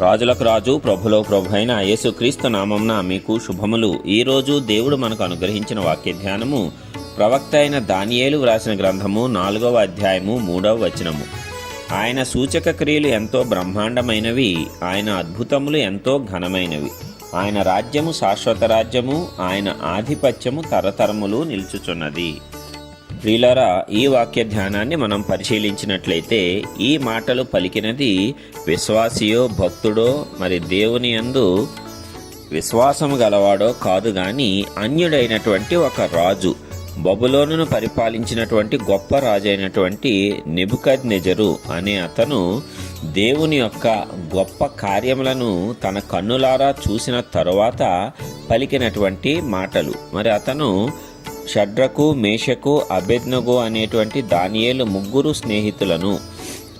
రాజులకు రాజు ప్రభులో ప్రభు అయిన యేసుక్రీస్తు నామంన మీకు శుభములు. ఈరోజు దేవుడు మనకు అనుగ్రహించిన వాక్య ధ్యానము ప్రవక్త అయిన దానియేలు వ్రాసిన గ్రంథము నాలుగవ అధ్యాయము మూడవ వచనము. ఆయన సూచక క్రియలు ఎంతో బ్రహ్మాండమైనవి ఆయన అద్భుతములు ఎంతో ఘనమైనవి. ఆయన రాజ్యము శాశ్వత రాజ్యము ఆయన ఆధిపత్యము తరతరములు నిలుచుచున్నది. ప్రియులారా ఈ వాక్య ధ్యానాన్ని మనం పరిశీలించినట్లయితే ఈ మాటలు పలికినది విశ్వాసియో భక్తుడో మరి దేవుని యందు విశ్వాసము గలవాడో కాదు గాని అన్యుడైనటువంటి ఒక రాజు బబులోనును పరిపాలించినటువంటి గొప్ప రాజు అయినటువంటి నెబుకద్ నిజరు అనే అతను దేవుని యొక్క గొప్ప కార్యములను తన కన్నులారా చూసిన తరువాత పలికినటువంటి మాటలు. మరి అతను షడ్రకు మేషకు అభెజ్ఞగు అనేటువంటి దానియేలు ముగ్గురు స్నేహితులను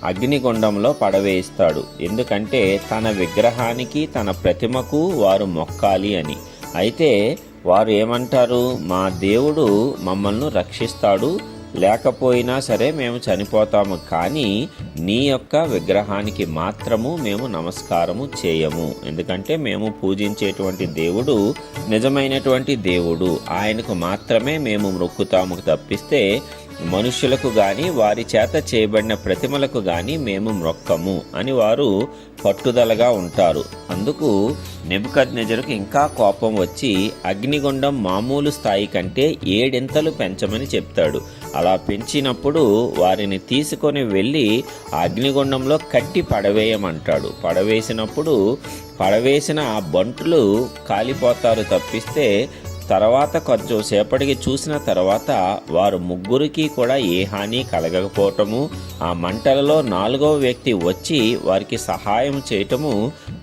అగ్నిగుండంలో పడవేయిస్తాడు. ఎందుకంటే తన విగ్రహానికి తన ప్రతిమకు వారు మొక్కాలి అని. అయితే వారు ఏమంటారు? మా దేవుడు మమ్మల్ని రక్షిస్తాడు లేకపోయినా సరే మేము చనిపోతాము కానీ నీ యొక్క విగ్రహానికి మాత్రము మేము నమస్కారము చేయము. ఎందుకంటే మేము పూజించేటువంటి దేవుడు నిజమైనటువంటి దేవుడు. ఆయనకు మాత్రమే మేము మొక్కుతాము తప్పిస్తే మనుషులకు గాని వారి చేత చేయబడిన ప్రతిమలకు గాని మేము మ్రొక్కము అని వారు పట్టుదలగా ఉంటారు. అందుకు నెబుకద్ నెజరుకు ఇంకా కోపం వచ్చి అగ్నిగుండం మామూలు స్థాయి కంటే ఏడింతలు పెంచమని చెప్తాడు. అలా పెంచినప్పుడు వారిని తీసుకొని వెళ్ళి అగ్నిగుండంలో కట్టి పడవేయమంటాడు. పడవేసినప్పుడు పడవేసిన ఆ బంటులు కాలిపోతారు తప్పిస్తే తర్వాత కొంచెం సేపటికి చూసిన తర్వాత వారు ముగ్గురికి కూడా ఏ హాని కలగకపోవటము ఆ మంటలలో నాలుగవ వ్యక్తి వచ్చి వారికి సహాయం చేయటము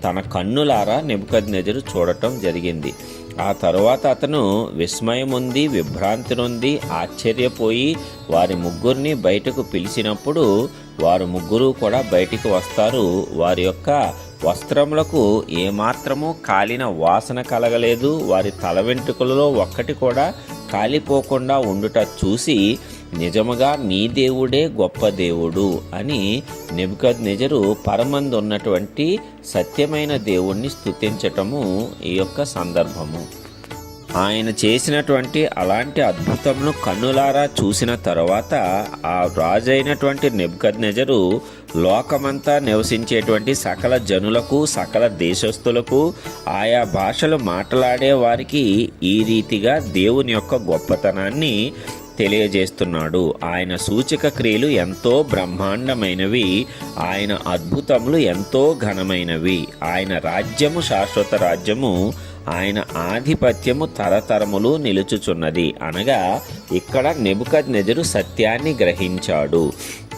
తన కన్నులారా నెబుకద్నెజరు చూడటం జరిగింది. ఆ తరువాత అతను విస్మయం ఉంది విభ్రాంతి నొంది ఆశ్చర్యపోయి వారి ముగ్గురిని బయటకు పిలిచినప్పుడు వారు ముగ్గురు కూడా బయటికి వస్తారు వారి యొక్క వస్త్రములకు ఏమాత్రము కాలిన వాసన కలగలేదు. వారి తల వెంట్రుకలలో ఒక్కటి కూడా కాలిపోకుండా ఉండుట చూసి నిజముగా నీ దేవుడే గొప్ప దేవుడు అని నిబద్ నిజరు పరమందు ఉన్నటువంటి సత్యమైన దేవుణ్ణి స్తుతించటము ఈ యొక్క సందర్భము. ఆయన చేసినటువంటి అలాంటి అద్భుతమును కన్నులారా చూసిన తర్వాత ఆ రాజైనటువంటి నెబ్కద్నెజరు లోకమంతా నివసించేటువంటి సకల జనులకు సకల దేశస్థులకు ఆయా భాషలు మాట్లాడే వారికి ఈ రీతిగా దేవుని యొక్క గొప్పతనాన్ని తెలియజేస్తున్నాడు. ఆయన సూచక క్రియలు ఎంతో బ్రహ్మాండమైనవి ఆయన అద్భుతములు ఎంతో ఘనమైనవి. ఆయన రాజ్యము శాశ్వత రాజ్యము ఆయన ఆధిపత్యము తరతరములు నిలుచుచున్నది. అనగా ఇక్కడ నెబుకద్ నెజరు సత్యాన్ని గ్రహించాడు.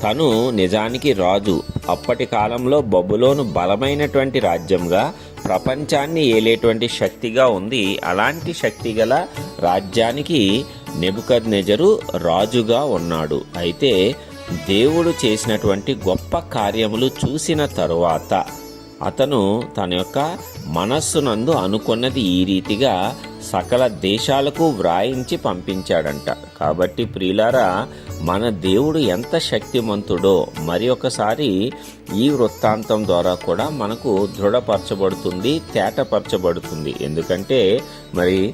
తను నిజానికి రాజు. అప్పటి కాలంలో బొబులోను బలమైనటువంటి రాజ్యంగా ప్రపంచాన్ని ఏలేటువంటి శక్తిగా ఉంది. అలాంటి శక్తి గల రాజ్యానికి నెబుకద్ నెజరు రాజుగా ఉన్నాడు. అయితే దేవుడు చేసినటువంటి గొప్ప కార్యములు చూసిన తరువాత అతను తన యొక్క మనస్సునందు అనుకున్నది ఈ రీతిగా సకల దేశాలకు వ్రాయించి పంపించాడంట. కాబట్టి ప్రియులారా మన దేవుడు ఎంత శక్తిమంతుడో మరి ఒకసారి ఈ వృత్తాంతం ద్వారా కూడా మనకు దృఢపరచబడుతుంది తేటపరచబడుతుంది. ఎందుకంటే మరి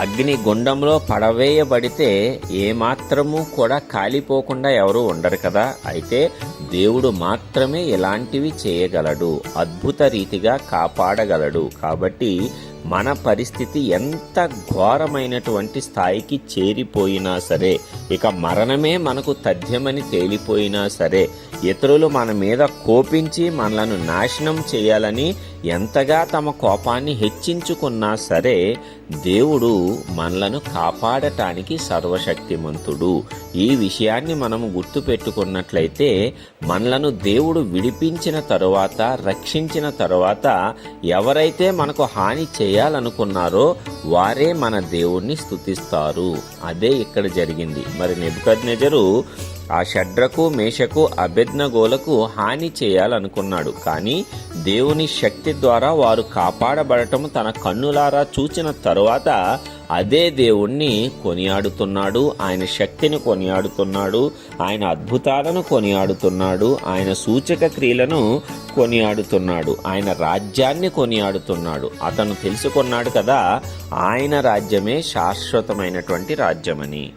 అగ్ని గుండంలో పడవేయబడితే ఏమాత్రము కూడా కాలిపోకుండా ఎవరూ ఉండరు కదా. అయితే దేవుడు మాత్రమే ఇలాంటివి చేయగలడు. అద్భుత రీతిగా కాపాడగలడు. కాబట్టి మన పరిస్థితి ఎంత ఘోరమైనటువంటి స్థాయికి చేరిపోయినా సరే ఇక మరణమే మనకు తథ్యమని తేలిపోయినా సరే ఇతరులు మన మీద కోపించి మనలను నాశనం చేయాలని ఎంతగా తమ కోపాన్ని హెచ్చించుకున్నా సరే దేవుడు మనలను కాపాడటానికి సర్వశక్తిమంతుడు. ఈ విషయాన్ని మనము గుర్తుపెట్టుకున్నట్లయితే మనలను దేవుడు విడిపించిన తరువాత రక్షించిన తరువాత ఎవరైతే మనకు హాని చేయాలనుకున్నారో వారే మన దేవుణ్ణి స్తుతిస్తారు. అదే ఇక్కడ జరిగింది. మరి నెబుకద్నెజరు ఆ షడ్రకు మేషకు అభెజ్ఞగోలకు హాని చేయాలనుకున్నాడు. కానీ దేవుని శక్తి ద్వారా వారు కాపాడబడటం తన కన్నులారా చూచిన తరువాత అదే దేవుణ్ణి కొనియాడుతున్నాడు. ఆయన శక్తిని కొనియాడుతున్నాడు. ఆయన అద్భుతాలను కొనియాడుతున్నాడు. ఆయన సూచక క్రియలను కొనియాడుతున్నాడు. ఆయన రాజ్యాన్ని కొనియాడుతున్నాడు. అతను తెలుసుకున్నాడు కదా ఆయన రాజ్యమే శాశ్వతమైనటువంటి రాజ్యమని.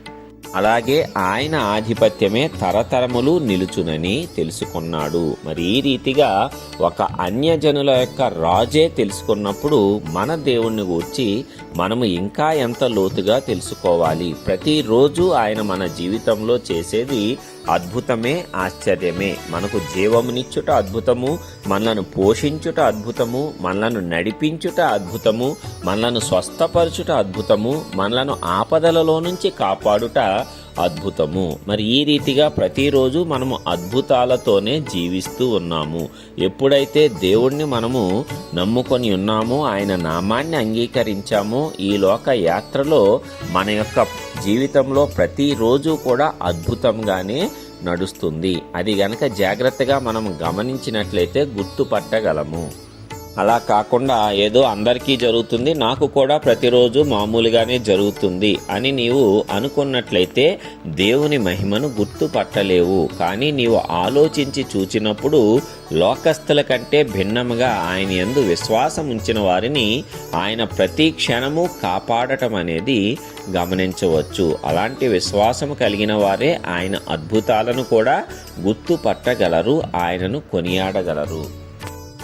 అలాగే ఆయన ఆధిపత్యమే తరతరములు నిలుచునని తెలుసుకున్నాడు. మరి ఈ రీతిగా ఒక అన్యజనుల యొక్క రాజే తెలుసుకున్నప్పుడు మన దేవుణ్ణి గూర్చి మనము ఇంకా ఎంత లోతుగా తెలుసుకోవాలి? ప్రతిరోజు ఆయన మన జీవితంలో చేసేది అద్భుతమే ఆశ్చర్యమే. మనకు జీవమునిచ్చుట అద్భుతము మనలను పోషించుట అద్భుతము మనలను నడిపించుట అద్భుతము మనలను స్వస్థపరచుట అద్భుతము మనలను ఆపదలలో నుంచి కాపాడుట అద్భుతము. మరి ఈ రీతిగా ప్రతిరోజు మనము అద్భుతాలతోనే జీవిస్తూ ఉన్నాము. ఎప్పుడైతే దేవుణ్ణి మనము నమ్ముకొని ఉన్నామో ఆయన నామాన్ని అంగీకరించామో ఈ లోక యాత్రలో మన యొక్క జీవితంలో ప్రతిరోజు కూడా అద్భుతంగానే నడుస్తుంది. అది గనక జాగ్రత్తగా మనం గమనించినట్లయితే గుర్తుపట్టగలము. అలా కాకుండా ఏదో అందరికీ జరుగుతుంది నాకు కూడా ప్రతిరోజు మామూలుగానే జరుగుతుంది అని నీవు అనుకున్నట్లయితే దేవుని మహిమను గుర్తుపట్టలేవు. కానీ నీవు ఆలోచించి చూచినప్పుడు లోకస్థుల కంటే భిన్నముగా ఆయన ఎందు విశ్వాసం ఉంచిన వారిని ఆయన ప్రతి క్షణము కాపాడటం అనేది గమనించవచ్చు. అలాంటి విశ్వాసం కలిగిన వారే ఆయన అద్భుతాలను కూడా గుర్తుపట్టగలరు ఆయనను కొనియాడగలరు.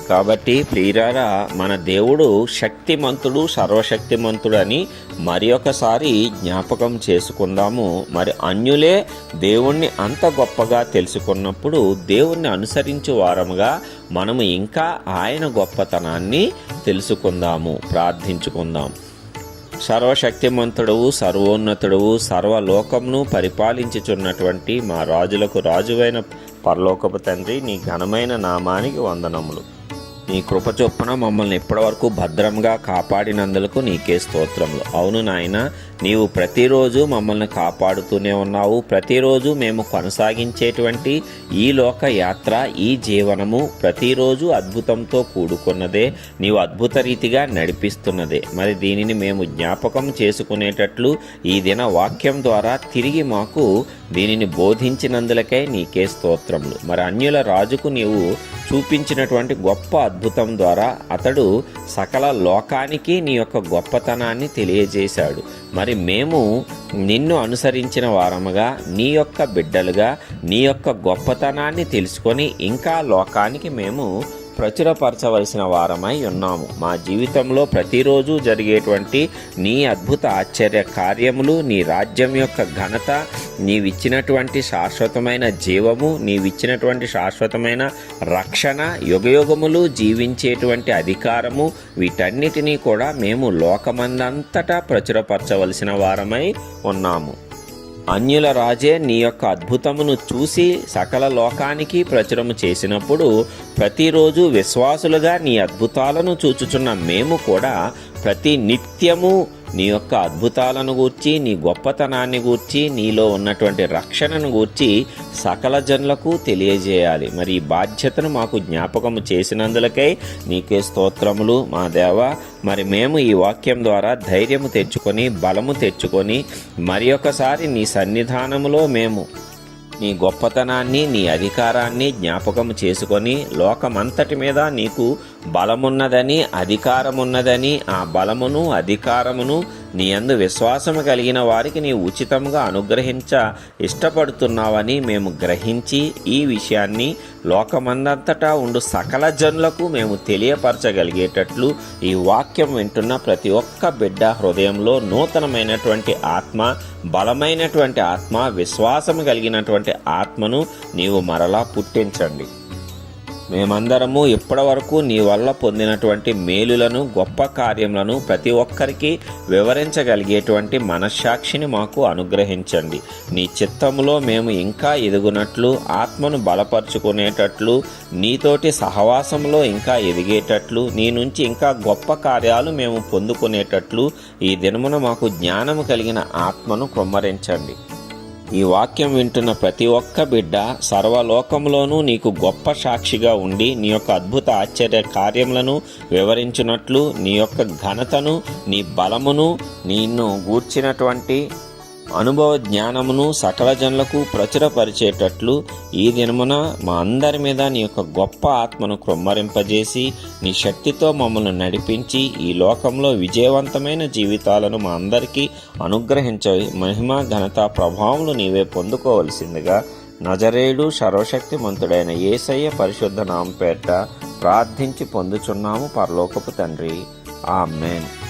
కాబట్టి ప్రియురారా మన దేవుడు శక్తిమంతుడు సర్వశక్తిమంతుడని మరి ఒకసారి జ్ఞాపకం చేసుకుందాము. మరి అన్యులే దేవుణ్ణి అంత గొప్పగా తెలుసుకున్నప్పుడు దేవుణ్ణి అనుసరించే వారముగా మనము ఇంకా ఆయన గొప్పతనాన్ని తెలుసుకుందాము ప్రార్థించుకుందాం. సర్వశక్తిమంతుడవు సర్వోన్నతుడవు సర్వలోకమును పరిపాలించుచున్నటువంటి మా రాజులకు రాజువైన పరలోకపు తండ్రి నీ ఘనమైన నామానికి వందనములు. నీ కృప చొప్పున మమ్మల్ని ఇప్పటివరకు భద్రంగా కాపాడినందులకు నీకే స్తోత్రములు. అవును నాయన నీవు ప్రతిరోజు మమ్మల్ని కాపాడుతూనే ఉన్నావు. ప్రతిరోజు మేము కొనసాగించేటువంటి ఈ లోక యాత్ర ఈ జీవనము ప్రతిరోజు అద్భుతంతో కూడుకున్నదే నీవు అద్భుత రీతిగా నడిపిస్తున్నదే. మరి దీనిని మేము జ్ఞాపకం చేసుకునేటట్లు ఈ దిన వాక్యం ద్వారా తిరిగి మాకు దీనిని బోధించినందులకై నీకే స్తోత్రములు. మరి అన్యుల రాజుకు నీవు చూపించినటువంటి గొప్ప అద్భుతం ద్వారా అతడు సకల లోకానికి నీ యొక్క గొప్పతనాన్ని తెలియజేశాడు. మరి మేము నిన్ను అనుసరించిన వారముగా నీ యొక్క బిడ్డలుగా నీ యొక్క గొప్పతనాన్ని తెలుసుకొని ఇంకా లోకానికి మేము ప్రచురపరచవలసిన వారమై ఉన్నాము. మా జీవితంలో ప్రతిరోజు జరిగేటువంటి నీ అద్భుత ఆశ్చర్య కార్యములు నీ రాజ్యం యొక్క ఘనత నీవిచ్చినటువంటి శాశ్వతమైన జీవము నీవిచ్చినటువంటి శాశ్వతమైన రక్షణ యుగయుగములు జీవించేటువంటి అధికారము వీటన్నిటినీ కూడా మేము లోకమందంతటా ప్రచురపరచవలసిన వారమై ఉన్నాము. అన్యుల రాజే నీ యొక్క అద్భుతమును చూసి సకల లోకానికి ప్రచురము చేసినప్పుడు ప్రతిరోజు విశ్వాసులుగా నీ అద్భుతాలను చూచుచున్న మేము కూడా ప్రతి నిత్యము నీ యొక్క అద్భుతాలను గూర్చి నీ గొప్పతనాన్ని గూర్చి నీలో ఉన్నటువంటి రక్షణను గూర్చి సకల జనులకు తెలియజేయాలి. మరి ఈ బాధ్యతను మాకు జ్ఞాపకము చేసినందులకై నీకే స్తోత్రములు మా దేవ. మరి మేము ఈ వాక్యం ద్వారా ధైర్యము తెచ్చుకొని బలము తెచ్చుకొని మరి ఒకసారి నీ సన్నిధానములో మేము నీ గొప్పతనాన్ని నీ అధికారాన్ని జ్ఞాపకం చేసుకొని లోకమంతటి మీద నీకు బలమున్నదని అధికారమున్నదని ఆ బలమును అధికారమును నీ అందు విశ్వాసము కలిగిన వారికి నీ ఉచితంగా అనుగ్రహించ ఇష్టపడుతున్నావని మేము గ్రహించి ఈ విషయాన్ని లోకమందంతటా ఉండు సకల జనులకు మేము తెలియపరచగలిగేటట్లు ఈ వాక్యం వింటున్న ప్రతి ఒక్క బిడ్డ హృదయంలో నూతనమైనటువంటి ఆత్మ బలమైనటువంటి ఆత్మ విశ్వాసము కలిగినటువంటి ఆత్మను నీవు మరలా పుట్టించండి. మేమందరము ఇప్పటివరకు నీ వల్ల పొందినటువంటి మేలులను గొప్ప కార్యములను ప్రతి ఒక్కరికి వివరించగలిగేటువంటి మనస్సాక్షిని మాకు అనుగ్రహించండి. నీ చిత్తములో మేము ఇంకా ఎదుగునట్లు ఆత్మను బలపరుచుకునేటట్లు నీతోటి సహవాసంలో ఇంకా ఎదిగేటట్లు నీ నుంచి ఇంకా గొప్ప కార్యాలు మేము పొందుకునేటట్లు ఈ దినమున మాకు జ్ఞానము కలిగిన ఆత్మను కుమ్మరించండి. ఈ వాక్యం వింటున్న ప్రతి ఒక్క బిడ్డ సర్వలోకంలోనూ నీకు గొప్ప సాక్షిగా ఉండి నీ యొక్క అద్భుత ఆశ్చర్య కార్యములను వివరించినట్లు నీ యొక్క ఘనతను నీ బలమును నిన్ను గూర్చినటువంటి అనుభవ జ్ఞానమును సకల జనులకు ప్రచురపరిచేటట్లు ఈ దినమున మా అందరి మీద నీ యొక్క గొప్ప ఆత్మను క్రొమ్మరింపజేసి నీ శక్తితో మమ్మల్ని నడిపించి ఈ లోకంలో విజయవంతమైన జీవితాలను మా అందరికీ అనుగ్రహించ మహిమ ఘనత ప్రభావములు నీవే పొందుకోవలసిందిగా నజరేయుడు సర్వశక్తిమంతుడైన యేసయ్య పరిశుద్ధ నామపేట ప్రార్థించి పొందుచున్నాము పరలోకపు తండ్రి. ఆమెన్.